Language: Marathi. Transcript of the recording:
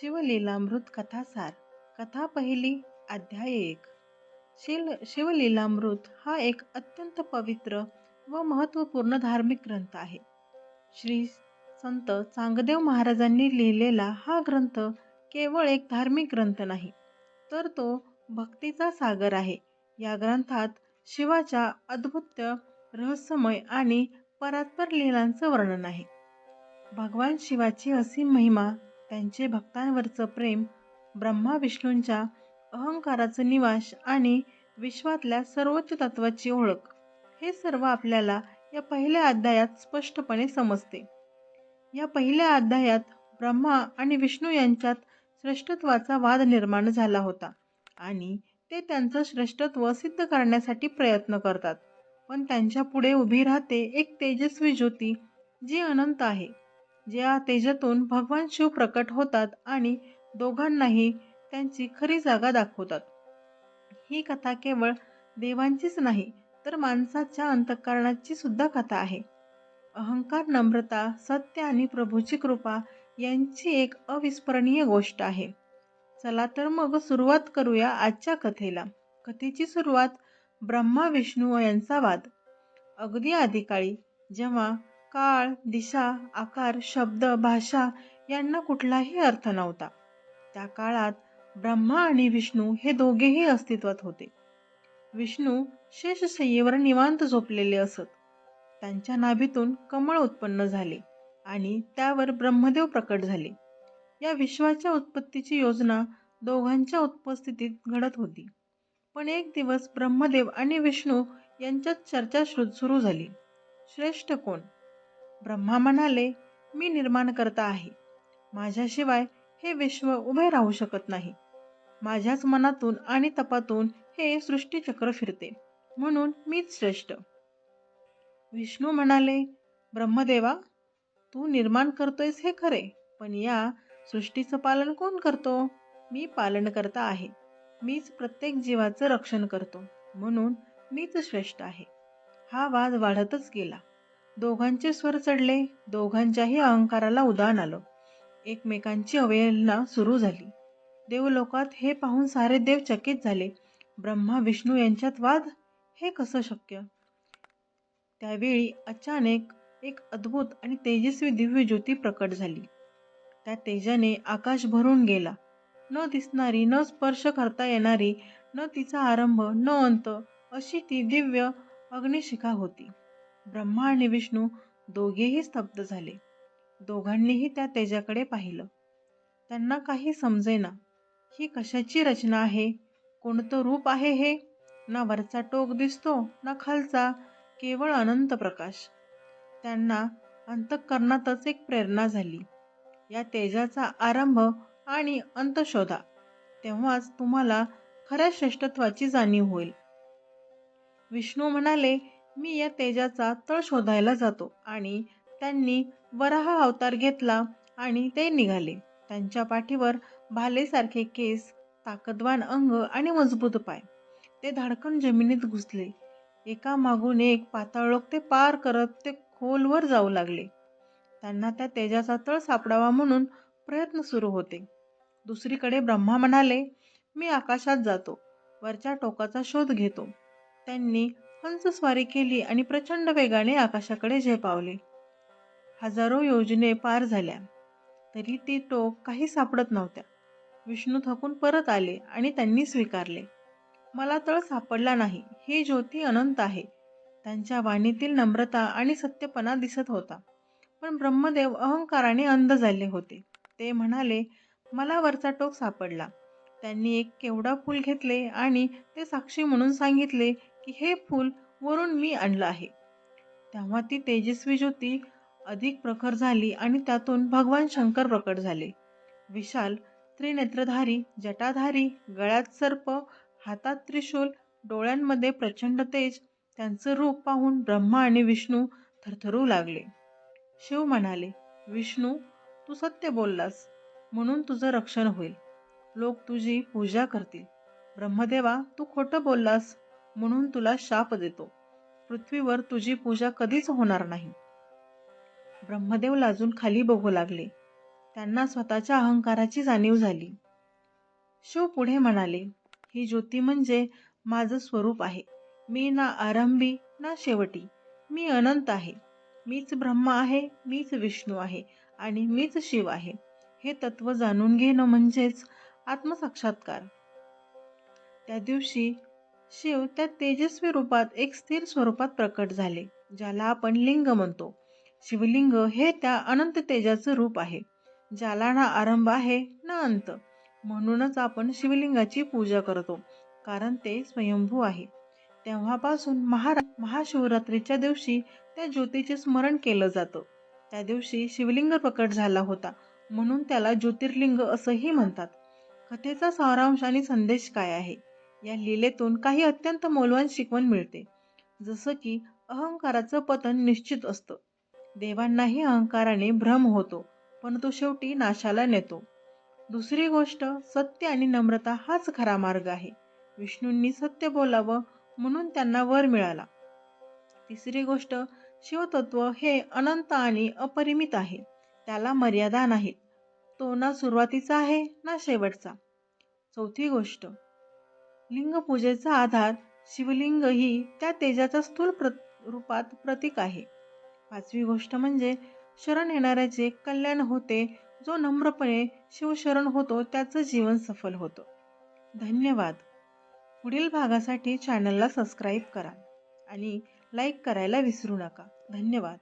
शिवलीलामृत कथासार कथा पहिली अध्याय एक. शिल शिवलीलामृत हा एक अत्यंत पवित्र व महत्त्वपूर्ण धार्मिक ग्रंथ आहे. श्री संत चांगदेव महाराजांनी लिहिलेला हा ग्रंथ केवळ एक धार्मिक ग्रंथ नाही तर तो भक्तीचा सागर आहे. या ग्रंथात शिवाच्या अद्भुत रहस्यमय आणि परात्पर लीलांचं वर्णन आहे. भगवान शिवाची असीम महिमा त्यांचे भक्तांवरचं प्रेम ब्रह्मा विष्णूंच्या अहंकाराचं निवास आणि विश्वातल्या सर्वोच्च तत्वाची ओळख हे सर्व आपल्याला या पहिल्या अध्यायात स्पष्टपणे समजते. या पहिल्या अध्यायात ब्रह्मा आणि विष्णू यांच्यात श्रेष्ठत्वाचा वाद निर्माण झाला होता आणि ते त्यांचं श्रेष्ठत्व सिद्ध करण्यासाठी प्रयत्न करतात. पण त्यांच्या पुढे उभी राहते एक तेजस्वी ज्योती जी अनंत आहे. ज्या तेजातून भगवान शिव प्रकट होतात आणि दोघांनाही त्यांची खरी जागा दाखवतात. ही कथा केवळ देवांचीच नाही तर माणसाच्या अंतःकरणाची सुद्धा कथा आहे. अहंकार नम्रता सत्य आणि प्रभूची कृपा यांची एक अविस्मरणीय गोष्ट आहे. चला तर मग सुरुवात करूया आजच्या कथेला. कथेची सुरुवात ब्रह्मा विष्णू यांचा वाद. अगदी आदिकाळी जेव्हा काळ दिशा आकार शब्द भाषा यांना कुठलाही अर्थ नव्हता. त्या काळात ब्रह्मा आणि विष्णू हे दोघेही अस्तित्वात होते. विष्णू शेषशय्येवर निवांत झोपलेले असत. त्यांच्या नाभीतून कमळ उत्पन्न झाले आणि त्यावर ब्रह्मदेव प्रकट झाले. या विश्वाच्या उत्पत्तीची योजना दोघांच्या उपस्थितीत घडत होती. पण एक दिवस ब्रह्मदेव आणि विष्णू यांच्यात चर्चा सुरू झाली. श्रेष्ठ कोण? ब्रह्मा म्हणाले मी निर्माण करता आहे. माझ्याशिवाय हे विश्व उभे राहू शकत नाही. माझ्याच मनातून आणि तपातून हे सृष्टीचक्र फिरते. म्हणून मीच श्रेष्ठ. विष्णू म्हणाले ब्रह्मदेवा तू निर्माण करतोयस हे खरे पण या सृष्टीचं पालन कोण करतो? मी पालन करता आहे. मीच प्रत्येक जीवाचं रक्षण करतो. म्हणून मीच श्रेष्ठ आहे. हा वाद वाढतच गेला. दोघांचे स्वर चढले. दोघांच्याही अहंकाराला उदाहरण आलं. एकमेकांची अवहेलना सुरू झाली. देवलोकात हे पाहून सारे देव चकित झाले. ब्रह्मा विष्णू यांच्यात वाद? हे कसं शक्य? त्यावेळी अचानक एक अद्भुत आणि तेजस्वी दिव्य ज्योती प्रकट झाली. त्या तेजाने आकाश भरून गेला. न दिसणारी न स्पर्श करता येणारी न तिचा आरंभ न अंत अशी ती दिव्य अग्निशिखा होती. ब्रह्मा आणि विष्णू दोघेही स्तब्ध झाले. दोघांनीही त्या तेजाकडे पाहिलं. त्यांना काही समजेना. ही कशाची रचना आहे? कोणतं रूप आहे हे? ना वरचा टोक दिसतो ना खालचा. केवळ अनंत प्रकाश. त्यांना अंतःकरणातच एक प्रेरणा झाली. या तेजाचा आरंभ आणि अंत शोधा तेव्हाच तुम्हाला खऱ्या श्रेष्ठत्वाची जाणीव होईल. विष्णू म्हणाले मी या तेजाचा तळ शोधायला जातो आणि त्यांनी वराह अवतार घेतला आणि ते निघाले. त्यांच्या पाठीवर भालेसारखे केस ताकदवान अंग आणि मजबूत पाय. ते धाडकन जमिनीत घुसले. एका मागून एक पाताळलोक ते पार करत ते खोलवर जाऊ लागले. त्यांना त्या तेजाचा तळ सापडावा म्हणून प्रयत्न सुरू होते. दुसरीकडे ब्रह्मा म्हणाले मी आकाशात जातो. वरच्या टोकाचा शोध घेतो. त्यांनी हंसस्वारी केली आणि प्रचंड वेगाने आकाशाकडे झेपावले हजारो योजने पार झाल्या. तरी ती टोक काही सापडत नव्हत्या. विष्णू थकून परत आले आणि त्यांनी स्वीकारले. मला तळ सापडला नाही. ही ज्योती अनंत आहे. त्यांच्या वाणीतील नम्रता आणि सत्यपणा दिसत होता. पण ब्रह्मदेव अहंकाराने अंध झाले होते. ते म्हणाले मला वरचा टोक सापडला. त्यांनी एक केवडा फूल घेतले आणि ते साक्षी म्हणून सांगितले की हे फूल वरून मी आणलं आहे. तेव्हा ती तेजस्वी ज्योती अधिक प्रखर झाली आणि त्यातून भगवान शंकर प्रकट झाले. विशाल त्रिनेत्रधारी जटाधारी गळ्यात सर्प हातात त्रिशूल डोळ्यांमध्ये प्रचंड तेज त्यांचं रूप पाहून ब्रह्मा आणि विष्णू थरथरू लागले. शिव म्हणाले विष्णू तू सत्य बोललास म्हणून तुझं रक्षण होईल. लोक तुझी पूजा करतील. ब्रह्मदेवा तू खोटं बोललास म्हणून तुला शाप देतो. पृथ्वीवर तुझी पूजा कधीच होणार नाही. ब्रह्मदेव लाजून खाली बघू लागले. त्यांना स्वतःच्या अहंकाराची जाणीव झाली. शिव पुढे म्हणाले ही ज्योती म्हणजे माझं स्वरूप आहे. मी ना आरंभी ना शेवटी. मी अनंत आहे. मीच ब्रह्मा आहे मीच विष्णू आहे आणि मीच शिव आहे. हे तत्व जाणून घेणं म्हणजेच आत्मसाक्षात्कार. त्या दिवशी शिव त्या तेजस्वी रूपात एक स्थिर स्वरूपात प्रकट झाले ज्याला आपण लिंग म्हणतो. शिवलिंग हे त्या अनंत तेजाचं रूप आहे ज्याला ना आरंभ आहे ना अंत. म्हणूनच आपण शिवलिंगाची पूजा करतो कारण ते स्वयंभू आहे. तेव्हापासून महारा महाशिवरात्रीच्या दिवशी त्या ज्योतीचे स्मरण केलं जातं. त्या दिवशी शिवलिंग प्रकट झाला होता म्हणून त्याला ज्योतिर्लिंग असंही म्हणतात. कथेचा सारांश आणि संदेश काय आहे? या लीलेतून काही अत्यंत मौल्यवान शिकवण मिळते. जसं की अहंकाराचं पतन निश्चित असतं. देवांनाही अहंकाराने भ्रम होतो पण तो शेवटी नाशाला नेतो. दुसरी गोष्ट सत्य आणि नम्रता हाच खरा मार्ग आहे. विष्णूंनी सत्य बोलावं म्हणून त्यांना वर मिळाला. तिसरी गोष्ट शिवतत्व हे अनंत आणि अपरिमित आहे. त्याला मर्यादा नाहीत. तो ना सुरुवातीचा आहे ना शेवटचा. चौथी गोष्ट लिंगपूजेचा आधार शिवलिंग ही त्या तेजाचा स्थूल प्र रूपात प्रतीक आहे. पाचवी गोष्ट म्हणजे शरण येणाऱ्याचे कल्याण होते. जो नम्रपणे शिवशरण होतो त्याचं जीवन सफल होतं. धन्यवाद. पुढील भागासाठी चॅनलला सबस्क्राईब करा आणि लाईक करायला विसरू नका. धन्यवाद.